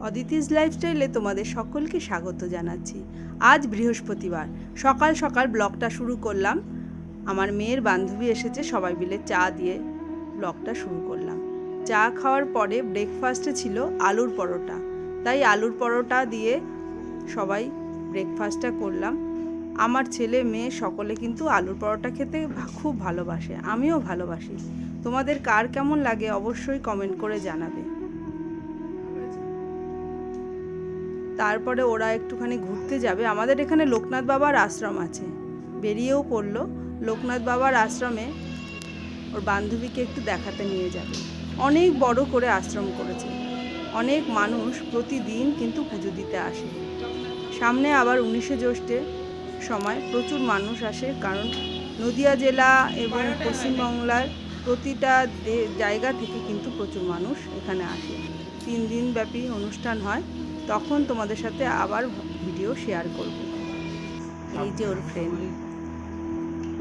অদিতিস লাইফস্টাইলে তোমাদের সকলকে স্বাগত জানাচ্ছি। আজ বৃহস্পতিবার। সকাল সকাল ব্লগটা শুরু করলাম। আমার মেয়ের বান্ধবী এসেছে, সবাই মিলে চা দিয়ে ব্লগটা শুরু করলাম। চা খাওয়ার পরে ব্রেকফাস্টে ছিল আলুর পরোটা। তাই আলুর পরোটা দিয়ে সবাই ব্রেকফাস্টটা করলাম। আমার ছেলে মেয়ে সকলে কিন্তু আলুর পরোটা খেতে খুব ভালোবাসে। আমিও ভালোবাসি। তোমাদের কার কেমন লাগে অবশ্যই কমেন্ট করে জানাবে। তারপরে ওরা একটুখানি ঘুরতে যাবে। আমাদের এখানে লোকনাথ বাবার আশ্রম আছে। বেরিয়েও পড়ল। লোকনাথ বাবার আশ্রমে ওর বান্ধবীকে একটু দেখাতে নিয়ে যাবে। অনেক বড় করে আশ্রম করেছে। অনেক মানুষ প্রতিদিন কিন্তু পুজো দিতে আসে। সামনে আবার উনিশে জ্যৈষ্ঠের সময় প্রচুর মানুষ আসে। কারণ নদিয়া জেলা এবং পশ্চিমবাংলার প্রতিটা জায়গা থেকে কিন্তু প্রচুর মানুষ এখানে আসে। তিন দিন ব্যাপী অনুষ্ঠান হয় তখন তোমাদের সাথে আবার ভিডিও শেয়ার করব। এই যে ওর ফ্রেন্ড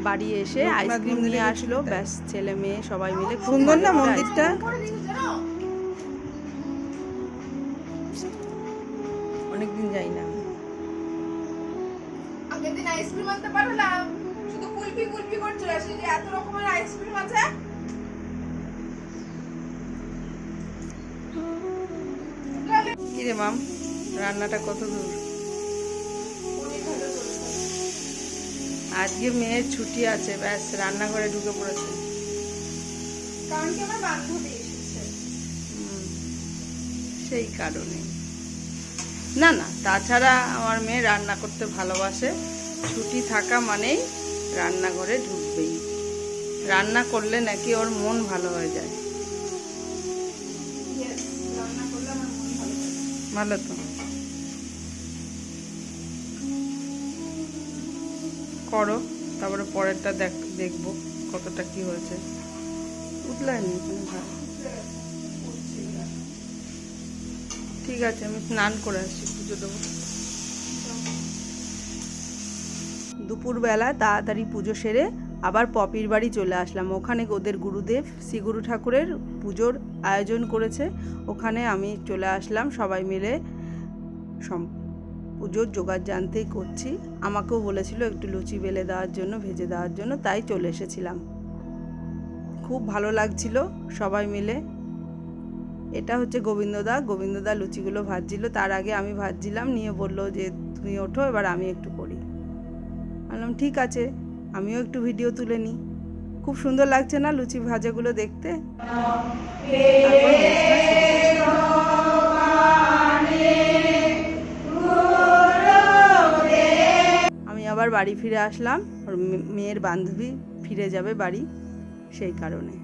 বাড়ি এসে আইসক্রিম নিয়ে আসলো ব্যাস ছেলে মেয়ে সবাই মিলে সুন্দর না মন্দিরটা? অনেকদিন যাই না। আগের দিন আইসক্রিম আনতে পারলাম শুধু কুলফি কুলফি করছিল যে এত রকমের আইসক্রিম কি মাম রান্নাটা কত দূর। আজকে মেয়ের ছুটি আছে ব্যাস রান্নাঘরে ঢুকে পড়েছে। সেই কারণে। না না তাছাড়া আমার মেয়ে রান্না করতে ভালোবাসে। ছুটি থাকা মানেই রান্নাঘরে ঢুকবেই। রান্না করলে নাকি ওর মন ভালো হয়ে যায়। ভালো তো। করো, তারপরে পরেরটা দেখ, দেখব কতটা কি হয়েছে। ভালো ঠিক আছে, আমি স্নান করে আসছি পুজো দেবো। দুপুরবেলা তাড়াতাড়ি পুজো সেরে আবার পপির বাড়ি চলে আসলাম। ওখানে ওদের গুরুদেব শ্রীগুরু ঠাকুরের পুজোর আয়োজন করেছে। ওখানে আমি চলে আসলাম, সবাই মিলে পুজোর জোগাড় জানতেই করছি। আমাকেও বলেছিল একটু লুচি বেলে দেওয়ার জন্য, ভেজে দেওয়ার জন্য, তাই চলে এসেছিলাম। খুব ভালো লাগছিল সবাই মিলে। এটা হচ্ছে গোবিন্দদা। গোবিন্দদা লুচিগুলো ভাজছিল। তার আগে আমি ভাজছিলাম। নিয়ে বলল যে, তুমি ওঠো, এবার আমি একটু করি। বললাম, ঠিক আছে। আমিও একটু ভিডিও তুলে নিই। খুব সুন্দর লাগছে না লুচি ভাজাগুলো দেখতে। আমি আবার বাড়ি ফিরে আসলাম। ওর মেয়ের বান্ধবী ফিরে যাবে বাড়ি, সেই কারণে।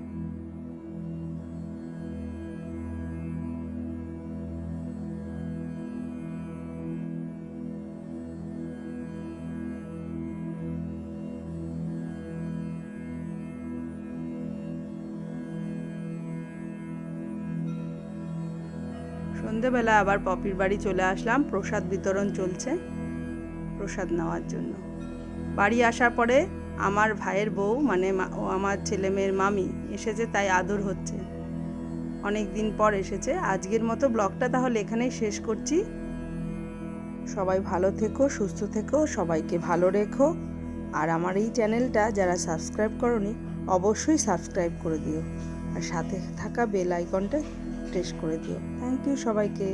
সন্ধেবেলা আবার পপির বাড়ি চলে আসলাম, প্রসাদ বিতরণ চলছে প্রসাদ নেওয়ার জন্য। বাড়ি আসার পরে আমার ভাইয়ের বউ মানে ও আমার ছেলে মেয়ের মামি এসেছে, তাই আদর হচ্ছে। অনেক দিন পর এসেছে। আজকের মতো ব্লগটা তাহলে এখানেই শেষ করছি। সবাই ভালো থেকো, সুস্থ থেকো, সবাইকে ভালো রেখো। আর আমার এই চ্যানেলটা যারা সাবস্ক্রাইব করনি, অবশ্যই সাবস্ক্রাইব করে দিও। আর সাথে থাকা বেল আইকনটা প্রেস করে দিও। থ্যাংক ইউ সবাইকে।